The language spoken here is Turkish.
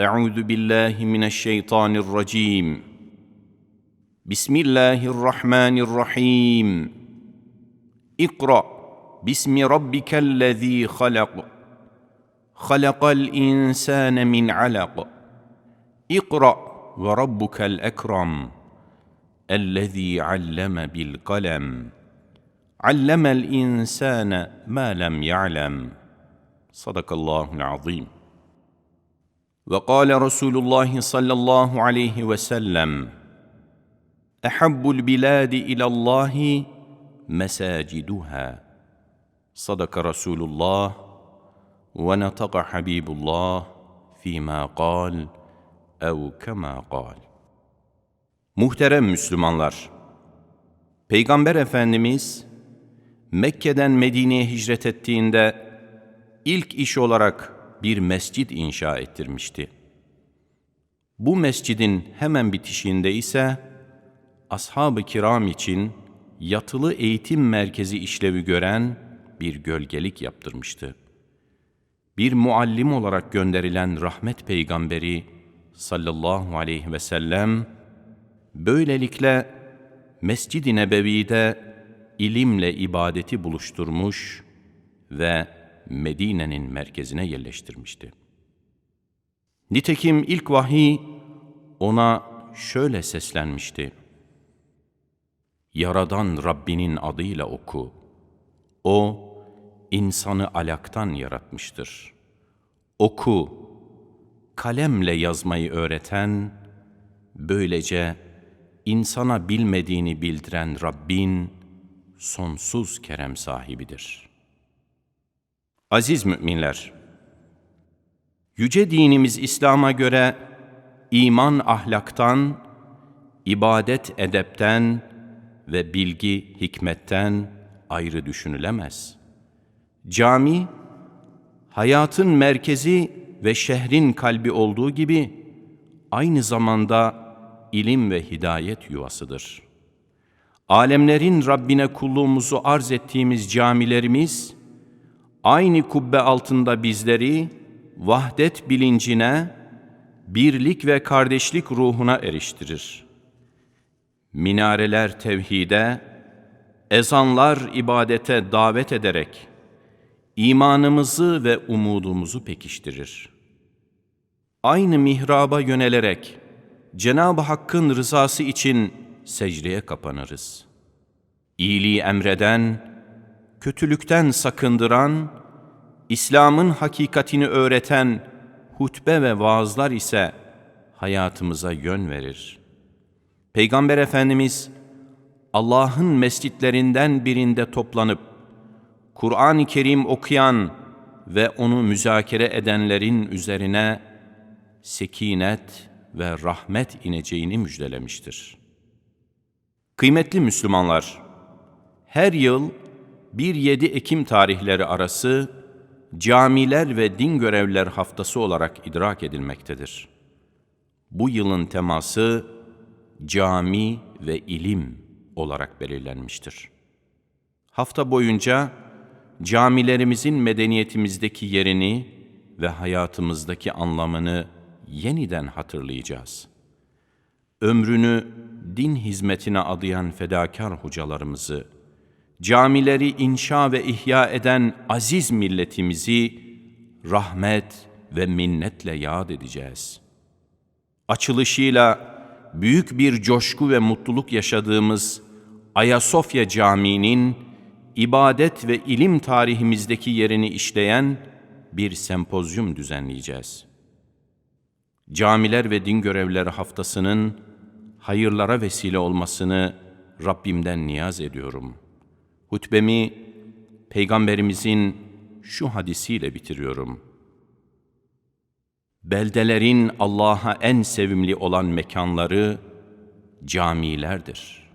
أعوذ بالله من الشيطان الرجيم. بسم الله الرحمن الرحيم. اقرأ باسم ربك الذي خلق. خلق الإنسان من علق. اقرأ وربك الأكرم الذي علم بالقلم. علم الإنسان ما لم يعلم. صدق الله العظيم. وقال رسول الله صلى الله عليه وسلم احب البلاد الى الله مساجدها صدق رسول الله ونطق حبيب الله فيما قال او كما قال Muhterem Müslümanlar, Peygamber Efendimiz Mekke'den Medine'ye hicret ettiğinde ilk iş olarak bir mescid inşa ettirmişti. Bu mescidin hemen bitişiğinde ise ashab-ı kiram için yatılı eğitim merkezi işlevi gören bir gölgelik yaptırmıştı. Bir muallim olarak gönderilen rahmet peygamberi sallallahu aleyhi ve sellem böylelikle Mescid-i Nebevi'de ilimle ibadeti buluşturmuş ve Medine'nin merkezine yerleştirmişti. Nitekim ilk vahiy ona şöyle seslenmişti. Yaradan Rabbinin adıyla oku. O, insanı alaktan yaratmıştır. Oku, kalemle yazmayı öğreten, böylece insana bilmediğini bildiren Rabbin sonsuz kerem sahibidir. Aziz müminler, yüce dinimiz İslam'a göre iman ahlaktan, ibadet edepten ve bilgi hikmetten ayrı düşünülemez. Cami, hayatın merkezi ve şehrin kalbi olduğu gibi aynı zamanda ilim ve hidayet yuvasıdır. Alemlerin Rabbine kulluğumuzu arz ettiğimiz camilerimiz, aynı kubbe altında bizleri vahdet bilincine, birlik ve kardeşlik ruhuna eriştirir. Minareler tevhide, ezanlar ibadete davet ederek imanımızı ve umudumuzu pekiştirir. Aynı mihraba yönelerek Cenab-ı Hakk'ın rızası için secdeye kapanırız. İyiliği emreden, kötülükten sakındıran, İslam'ın hakikatini öğreten hutbe ve vaazlar ise hayatımıza yön verir. Peygamber Efendimiz Allah'ın mescitlerinden birinde toplanıp Kur'an-ı Kerim okuyan ve onu müzakere edenlerin üzerine sekinet ve rahmet ineceğini müjdelemiştir. Kıymetli Müslümanlar, her yıl 1-7 Ekim tarihleri arası camiler ve din görevliler haftası olarak idrak edilmektedir. Bu yılın teması cami ve ilim olarak belirlenmiştir. Hafta boyunca camilerimizin medeniyetimizdeki yerini ve hayatımızdaki anlamını yeniden hatırlayacağız. Ömrünü din hizmetine adayan fedakar hocalarımızı, camileri inşa ve ihya eden aziz milletimizi rahmet ve minnetle yad edeceğiz. Açılışıyla büyük bir coşku ve mutluluk yaşadığımız Ayasofya Camii'nin ibadet ve ilim tarihimizdeki yerini işleyen bir sempozyum düzenleyeceğiz. Camiler ve din görevlileri haftasının hayırlara vesile olmasını Rabbimden niyaz ediyorum.'' Hutbemi Peygamberimizin şu hadisiyle bitiriyorum. Beldelerin Allah'a en sevimli olan mekanları camilerdir.''